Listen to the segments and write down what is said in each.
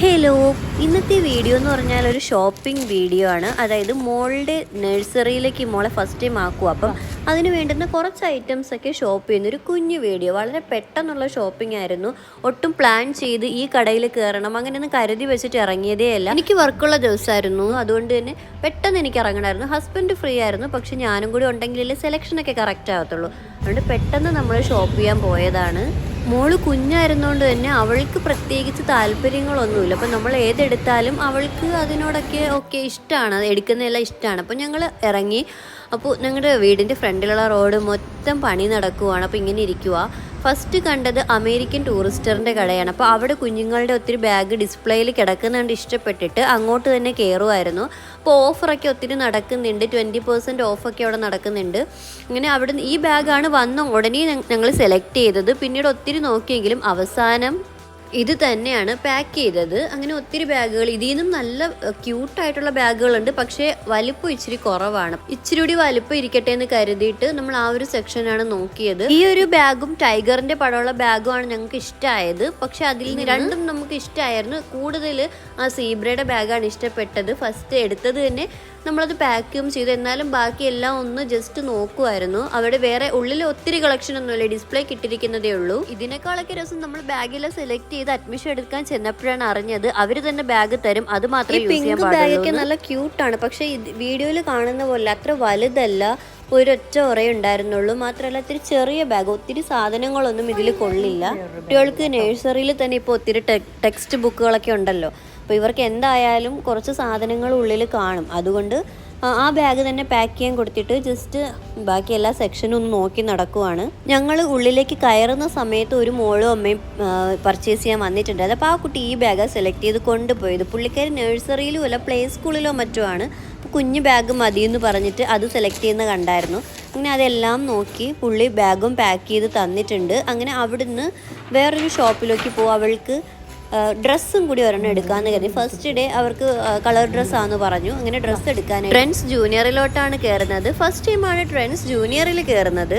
Hello ഇന്നത്തെ video എന്ന് പറഞ്ഞാൽ ഒരു ഷോപ്പിംഗ് വീഡിയോ ആണ്. അതായത് മോളുടെ നഴ്സറിയിലേക്ക് മോളെ ഫസ്റ്റ് ടൈം ആക്കുക അപ്പം അതിന് വേണ്ടുന്ന കുറച്ച് ഐറ്റംസ് ഒക്കെ ഷോപ്പ് ചെയ്യുന്ന ഒരു കുഞ്ഞു വീഡിയോ. വളരെ പെട്ടെന്നുള്ള ഷോപ്പിംഗ് ആയിരുന്നു. ഒട്ടും പ്ലാൻ ചെയ്ത് ഈ കടയിൽ കയറണം അങ്ങനെയൊന്നും കരുതി വെച്ചിട്ട് ഇറങ്ങിയതേ അല്ല. എനിക്ക് വർക്കുള്ള ദിവസമായിരുന്നു. അതുകൊണ്ട് തന്നെ പെട്ടെന്ന് എനിക്ക് ഇറങ്ങണമായിരുന്നു. ഹസ്ബൻഡ് ഫ്രീ ആയിരുന്നു. പക്ഷെ ഞാനും കൂടി ഉണ്ടെങ്കിലല്ലേ സെലക്ഷനൊക്കെ കറക്റ്റ് ആകത്തുള്ളൂ. അതുകൊണ്ട് പെട്ടെന്ന് നമ്മൾ ഷോപ്പ് ചെയ്യാൻ പോയതാണ്. മോൾ കുഞ്ഞായിരുന്നോണ്ട് തന്നെ അവൾക്ക് പ്രത്യേകിച്ച് താല്പര്യങ്ങളൊന്നുമില്ല. അപ്പം നമ്മൾ ഏതെടുത്താലും അവൾക്ക് അതിനോടൊക്കെ ഒക്കെ ഇഷ്ടമാണ് എടുക്കുന്നതെല്ലാം ഇഷ്ടമാണ് അപ്പം ഞങ്ങൾ ഇറങ്ങി. അപ്പോൾ ഞങ്ങളുടെ വീടിന്റെ ഫ്രണ്ടിലുള്ള റോഡ് മൊത്തം പണി നടക്കുവാണ്. അപ്പോൾ ഇങ്ങനെ ഇരിക്കുക ഫസ്റ്റ് കണ്ടത് അമേരിക്കൻ ടൂറിസ്റ്ററിന്റെ കടയാണ്. അപ്പോൾ അവിടെ കുഞ്ഞുങ്ങളുടെ ഒത്തിരി ബാഗ് ഡിസ്പ്ലേയിൽ കിടക്കുന്നുണ്ട് ഇഷ്ടപ്പെട്ടിട്ട്. അങ്ങോട്ട് തന്നെ കയറുമായിരുന്നു അപ്പോൾ ഓഫറൊക്കെ ഒത്തിരി നടക്കുന്നുണ്ട്. ട്വന്റി പെർസെന്റ് ഓഫൊക്കെ അവിടെ നടക്കുന്നുണ്ട്. അങ്ങനെ അവിടെ ഈ ബാഗാണ് വന്ന ഉടനെ ഞങ്ങൾ സെലക്ട് ചെയ്തത്. പിന്നീട് ഒത്തിരി നോക്കിയെങ്കിലും അവസാനം ഇത് തന്നെയാണ് പാക്ക് ചെയ്തത്. അങ്ങനെ ഒത്തിരി ബാഗുകൾ. ഇതിൽ നിന്നും നല്ല ക്യൂട്ടായിട്ടുള്ള ബാഗുകളുണ്ട്. പക്ഷേ വലിപ്പം ഇച്ചിരി കുറവാണ്. ഇച്ചിരി കൂടി വലിപ്പം ഇരിക്കട്ടെ എന്ന് കരുതിയിട്ട് നമ്മൾ ആ ഒരു സെക്ഷനാണ് നോക്കിയത്. ഈ ഒരു ബാഗും ടൈഗറിന്റെ പടമുള്ള ബാഗുമാണ് ഞങ്ങൾക്ക് ഇഷ്ടമായത് പക്ഷെ അതിൽ നിന്ന് രണ്ടും നമുക്ക് ഇഷ്ടമായിരുന്നു കൂടുതൽ ആ സീബ്രയുടെ ബാഗാണ് ഇഷ്ടപ്പെട്ടത്. ഫസ്റ്റ് എടുത്തത് തന്നെ നമ്മളത് പാക്കും ചെയ്തു. എന്നാലും ബാക്കി എല്ലാം ഒന്ന് ജസ്റ്റ് നോക്കുമായിരുന്നു അവിടെ വേറെ ഉള്ളിൽ ഒത്തിരി കളക്ഷൻ ഒന്നുമില്ല ഡിസ്പ്ലേ കിട്ടിയിരിക്കുന്നതേ ഉള്ളൂ. ഇതിനേക്കാളൊക്കെ രസം നമ്മൾ ബാഗിൽ സെലക്ട് ചെയ്ത് അഡ്മിഷൻ എടുക്കാൻ ചെന്നപ്പോഴാണ് അറിഞ്ഞത് അവർ തന്നെ ബാഗ് തരും. അത് മാത്രമേ ബാഗൊക്കെ നല്ല ക്യൂട്ടാണ് പക്ഷേ വീഡിയോയിൽ കാണുന്ന പോലെ അത്ര വലുതല്ല. ഒരൊറ്റ ഉറയുണ്ടായിരുന്നുള്ളൂ മാത്രമല്ല ഇത്തിരി ചെറിയ ബാഗ് ഒത്തിരി സാധനങ്ങളൊന്നും ഇതിൽ കൊള്ളില്ല. കുട്ടികൾക്ക് നഴ്സറിയിൽ തന്നെ ഇപ്പോൾ ഒത്തിരി ടെക്സ്റ്റ് ബുക്കുകളൊക്കെ ഉണ്ടല്ലോ. അപ്പോൾ ഇവർക്ക് എന്തായാലും കുറച്ച് സാധനങ്ങൾ ഉള്ളിൽ കാണും. അതുകൊണ്ട് ആ ബാഗ് തന്നെ പാക്ക് ചെയ്യാൻ കൊടുത്തിട്ട് ജസ്റ്റ് ബാക്കി എല്ലാ സെക്ഷനും ഒന്ന് നോക്കി നടക്കുവാണ്. ഞങ്ങൾ ഉള്ളിലേക്ക് കയറുന്ന സമയത്ത് ഒരു മോളും അമ്മയും പർച്ചേസ് ചെയ്യാൻ വന്നിട്ടുണ്ട്. അപ്പോൾ ആ കുട്ടി ഈ ബാഗ് സെലക്ട് ചെയ്ത് കൊണ്ടുപോയത്. പുള്ളിക്കാരി നഴ്സറിയിലും അല്ല പ്ലേ സ്കൂളിലോ മറ്റോ ആണ്. കുഞ്ഞു ബാഗ് മതി എന്ന് പറഞ്ഞിട്ട് അത് സെലക്ട് ചെയ്യുന്ന കണ്ടായിരുന്നു. അങ്ങനെ അതെല്ലാം നോക്കി പുള്ളി ബാഗും പാക്ക് ചെയ്ത് തന്നിട്ടുണ്ട്. അങ്ങനെ അവിടുന്ന് വേറൊരു ഷോപ്പിലേക്ക് പോകും അവൾക്ക് ഡ്രസ്സും കൂടി ഒരെണ്ണം എടുക്കാമെന്ന് കരുതി. ഫസ്റ്റ് ഡേ അവർക്ക് കളർ ഡ്രസ്സാന്ന് പറഞ്ഞു. അങ്ങനെ ഡ്രസ്സ് എടുക്കാൻ ട്രെൻഡ്സ് ജൂനിയറിലോട്ടാണ് കയറുന്നത് ഫസ്റ്റ് ടൈമാണ് ട്രെൻഡ്സ് ജൂനിയറിൽ കയറുന്നത്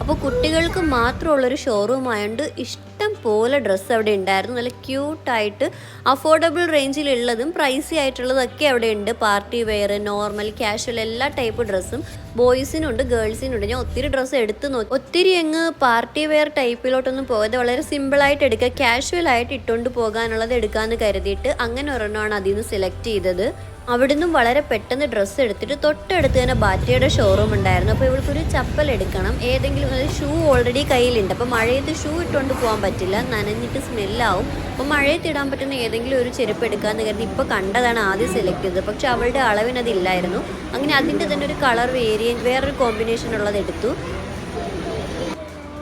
അപ്പോൾ കുട്ടികൾക്ക് മാത്രമുള്ളൊരു ഷോറൂം ആയതുകൊണ്ട് ഇഷ്ടം പോലെ ഡ്രസ്സ് അവിടെ ഉണ്ടായിരുന്നു. നല്ല ക്യൂട്ടായിട്ട് അഫോർഡബിൾ റേഞ്ചിലുള്ളതും പ്രൈസി ആയിട്ടുള്ളതൊക്കെ അവിടെ ഉണ്ട്. പാർട്ടി വെയർ നോർമൽ ക്യാഷ്വൽ എല്ലാ ടൈപ്പ് ഡ്രസ്സും ബോയ്സിനുണ്ട് ഗേൾസിനുണ്ട് ഞാൻ ഒത്തിരി ഡ്രസ്സ് എടുത്ത് നോക്കി ഒത്തിരി അങ്ങ് പാർട്ടി വെയർ ടൈപ്പിലോട്ടൊന്നും പോകാതെ വളരെ സിമ്പിളായിട്ട് എടുക്കുക ക്യാഷ്വൽ ആയിട്ട് ഇട്ടുകൊണ്ട് പോകാനുള്ളത് എടുക്കാമെന്ന് കരുതിയിട്ട് അങ്ങനെ ഒരെണ്ണമാണ് അതിൽ നിന്ന് സെലക്ട് ചെയ്തത്. അവിടുന്ന് വളരെ പെട്ടെന്ന് ഡ്രസ്സ് എടുത്തിട്ട് തൊട്ടടുത്ത് തന്നെ ബാറ്റയുടെ ഷോറൂം ഉണ്ടായിരുന്നു. അപ്പോൾ ഇവൾക്കൊരു ചപ്പൽ എടുക്കണം. ഏതെങ്കിലും ഷൂ ഓൾറെഡി കയ്യിലുണ്ട്. അപ്പോൾ മഴയത്ത് ഷൂ ഇട്ടുകൊണ്ട് പോകാൻ പറ്റില്ല. നനഞ്ഞിട്ട് സ്മെല്ലാവും അപ്പോൾ മഴയത്ത് ഇടാൻ പറ്റുന്ന ഏതെങ്കിലും ഒരു ചെരുപ്പ് എടുക്കാമെന്ന് കരുതി ഇപ്പോൾ കണ്ടതാണ് ആദ്യം സെലക്ട് ചെയ്തത്. പക്ഷേ അവളുടെ അളവിനതില്ലായിരുന്നു. അങ്ങനെ അതിന്റെ തന്നെ ഒരു കളർ വേരിയൻ വേറൊരു കോമ്പിനേഷൻ ഉള്ളത് എടുത്തു.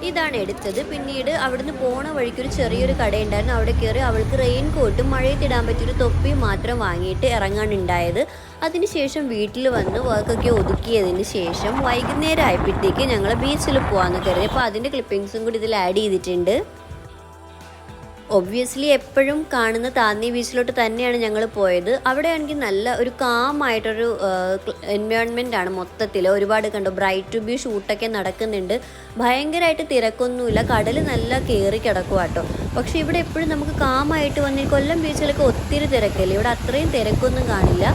ഇതാണ് എടുത്തത്. പിന്നീട് അവിടുന്ന് പോണ വഴിക്ക് ഒരു ചെറിയൊരു കടയുണ്ടായിരുന്നു. അവിടെ കയറി അവൾക്ക് റെയിൻ കോട്ടും മഴയത്തിടാൻ പറ്റിയൊരു തൊപ്പിയും മാത്രം വാങ്ങിയിട്ട് ഇറങ്ങാനുണ്ടായത് അതിനുശേഷം വീട്ടിൽ വന്ന് വർക്കൊക്കെ ഒതുക്കിയതിന് ശേഷം വൈകുന്നേരം ആയപ്പോഴത്തേക്ക് ഞങ്ങൾ ബീച്ചിൽ പോകാമെന്ന് കരുതി. അപ്പോൾ അതിന്റെ ക്ലിപ്പിങ്സും കൂടി ഇതിൽ ആഡ് ചെയ്തിട്ടുണ്ട്. ഒബ്വിയസ്ലി എപ്പോഴും കാണുന്ന താന്നി ബീച്ചിലോട്ട് തന്നെയാണ് ഞങ്ങൾ പോയത്. അവിടെ ആണെങ്കിൽ നല്ല ഒരു കാമായിട്ടൊരു എൻവയോൺമെന്റ് ആണ് മൊത്തത്തിൽ ഒരുപാട് കണ്ടു ബ്രൈറ്റ് ടു ബി ഷൂട്ടൊക്കെ നടക്കുന്നുണ്ട്. ഭയങ്കരമായിട്ട് തിരക്കൊന്നുമില്ല. കടൽ നല്ല കയറി കിടക്കുക കേട്ടോ പക്ഷെ ഇവിടെ എപ്പോഴും നമുക്ക് കാമായിട്ട് വന്നി കൊല്ലം ബീച്ചിലൊക്കെ ഒത്തിരി തിരക്കല്ലേ? ഇവിടെ അത്രയും തിരക്കൊന്നും കാണില്ല.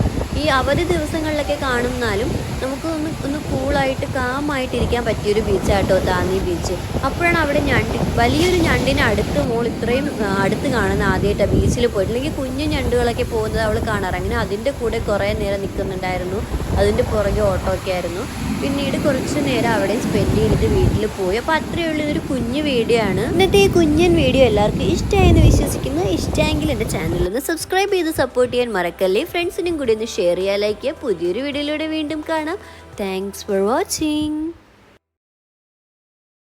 ഈ അവധി ദിവസങ്ങളിലൊക്കെ കാണുന്നാലും നമുക്ക് ഒന്ന് ഒന്ന് കൂളായിട്ട് കാമായിട്ട് ഇരിക്കാൻ പറ്റിയൊരു ബീച്ചാട്ടോ താന്നി ബീച്ച്. അപ്പോഴാണ് അവിടെ ഞണ്ടി വലിയൊരു ഞണ്ടിനെ അടുത്ത് മോൾ ഇത്രയും അടുത്ത് കാണുന്ന ആദ്യമായിട്ടാണ് ബീച്ചിൽ പോയിട്ടില്ലെങ്കിൽ കുഞ്ഞു ഞണ്ടുകളൊക്കെ പോകുന്നത് അവൾ കാണാറ്. അങ്ങനെ അതിന്റെ കൂടെ കുറേ നേരം നിൽക്കുന്നുണ്ടായിരുന്നു. അതിന്റെ പുറകെ ഓട്ടോ ഒക്കെ ആയിരുന്നു. പിന്നീട് കുറച്ച് നേരം അവിടെ സ്പെൻഡ് ചെയ്തിട്ട് വീട്ടിൽ പോയി. അപ്പോൾ അത്രയേ ഉള്ളൂ. ഇതൊരു കുഞ്ഞു വീഡിയോ ആണ്. ഇന്നത്തെ ഈ കുഞ്ഞൻ വീഡിയോ എല്ലാവർക്കും ഇഷ്ടമായെന്ന് വിശ്വസിക്കുന്നു. ഇഷ്ടമെങ്കിൽ ചാനൽ ഒന്ന് സബ്സ്ക്രൈബ് ചെയ്ത് സപ്പോർട്ട് ചെയ്യാൻ മറക്കല്ലേ. ഫ്രണ്ട്സിനും കൂടി ഒന്ന് ഷെയർ ചെയ്യാൻ ലൈക്ക് പുതിയൊരു വീഡിയോയിലൂടെ വീണ്ടും കാണാം. Thanks for watching